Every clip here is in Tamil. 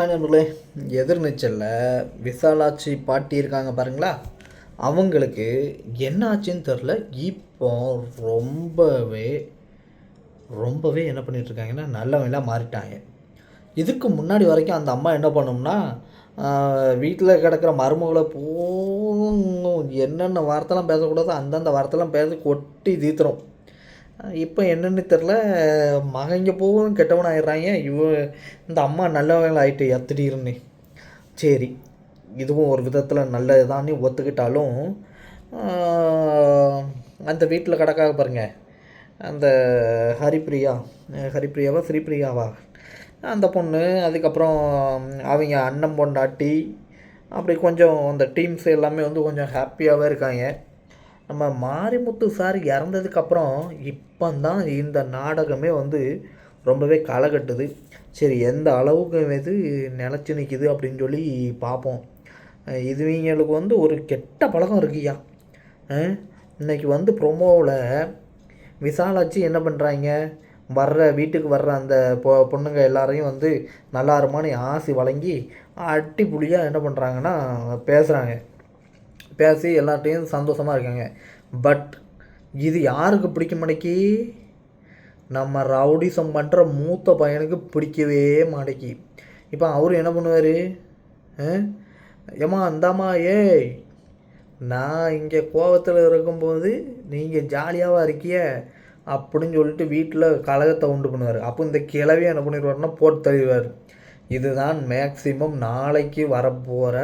நண்பர்களே. எதிர்நீச்சலில் விசாலாட்சி பாட்டி இருக்காங்க பாருங்களா? அவங்களுக்கு என்ன ஆச்சுன்னு தெரில இப்போ ரொம்பவே ரொம்பவே என்ன பண்ணிகிட்ருக்காங்கன்னா நல்லவங்களாக மாறிட்டாங்க. இதுக்கு முன்னாடி வரைக்கும் அந்த அம்மா என்ன பண்ணும்னா வீட்டில் கிடக்கிற மருமகளை போகும் என்னென்ன வார்த்தைலாம் பேசக்கூடாதோ அந்தந்த வார்த்தைலாம் பேசி கொட்டி தீத்துரும். இப்போ என்னென்னு தெரில மகங்க போகும் கெட்டவன் ஆயிடுறாங்க. இவ இந்த அம்மா நல்லவங்க ஆகிட்டு எத்திடீர்னு சரி இதுவும் ஒரு விதத்தில் நல்லதுதான்னு ஒத்துக்கிட்டாலும் அந்த வீட்டில் கிடக்காக பாருங்கள் அந்த ஹரிப்பிரியா அஹ் ஹரிப்பிரியாவா ஸ்ரீபிரியாவா? அந்த பொண்ணு அதுக்கப்புறம் அவங்க அண்ணன் பொண்டாட்டி அப்படி கொஞ்சம் அந்த டீம்ஸ் எல்லாமே வந்து கொஞ்சம் ஹாப்பியாகவே இருக்காங்க. நம்ம மாரிமுத்து சார் இறந்ததுக்கப்புறம் இப்போ தான் இந்த நாடகமே வந்து ரொம்பவே களை கட்டுது சரி எந்த அளவுக்கு இது நிலச்சி நிற்கிது அப்படின்னு சொல்லி பார்ப்போம் இதுவங்களுக்கு வந்து ஒரு கெட்ட பழக்கம் இருக்குயா இன்றைக்கி இன்னைக்கு வந்து ப்ரொமோவில் விசாலாச்சு என்ன பண்ணுறாங்க வர்ற வீட்டுக்கு வர்ற அந்த பொ பொண்ணுங்க எல்லாரையும் வந்து நல்லா இருமான்னு ஆசி வழங்கி அட்டிப்புளியாக என்ன பண்ணுறாங்கன்னா பேசுகிறாங்க பேசி எல்லாத்தையும் சந்தோஷமாக இருக்காங்க. பட் இது யாருக்கு பிடிக்க மாட்டேக்கி நம்ம ரவுடிசம் பண்ணுற மூத்த பையனுக்கு பிடிக்கவே மாட்டேக்கி. இப்போ அவர் என்ன பண்ணுவார்? ஏம்மா இந்தாம்மா ஏய் நான் இங்கே கோவத்தில் இருக்கும்போது நீங்கள் ஜாலியாகவா இருக்கிய அப்படின்னு சொல்லிட்டு வீட்டில் கலகத்தை உண்டு பண்ணுவார். அப்போ இந்த கிழவியை என்ன பண்ணிடுவாருன்னா போட்டு தள்ளிடுவார். இதுதான் மேக்சிமம் நாளைக்கு வரப்போகிற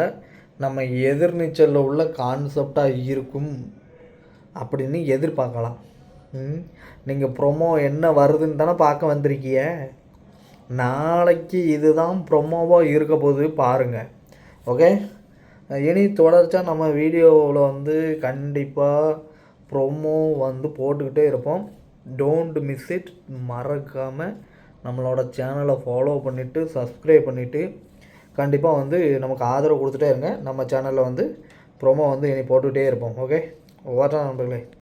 நம்ம எதிர்நீச்சலில் உள்ள கான்செப்டாக இருக்கும் அப்படின்னு எதிர்பார்க்கலாம். நீங்கள் ப்ரொமோ என்ன வருதுன்னு தானே பார்க்க வந்திருக்கிய? நாளைக்கு இதுதான் ப்ரொமோவாக இருக்க போகுது பாருங்கள் ஓகே இனி தொடர்ச்சியாக நம்ம வீடியோவில் வந்து கண்டிப்பாக ப்ரொமோ வந்து போட்டுக்கிட்டே இருப்போம். டோன்ட் மிஸ் இட் மறக்காமல் நம்மளோட சேனலை ஃபாலோ பண்ணிவிட்டு சப்ஸ்கிரைப் பண்ணிவிட்டு கண்டிப்பாக வந்து நமக்கு ஆதரவு கொடுத்துட்டே இருங்க. நம்ம சேனலில் வந்து ப்ரோமோ வந்து இனி போட்டுக்கிட்டே இருப்போம். ஓகே ஓட்டா நண்பர்களே.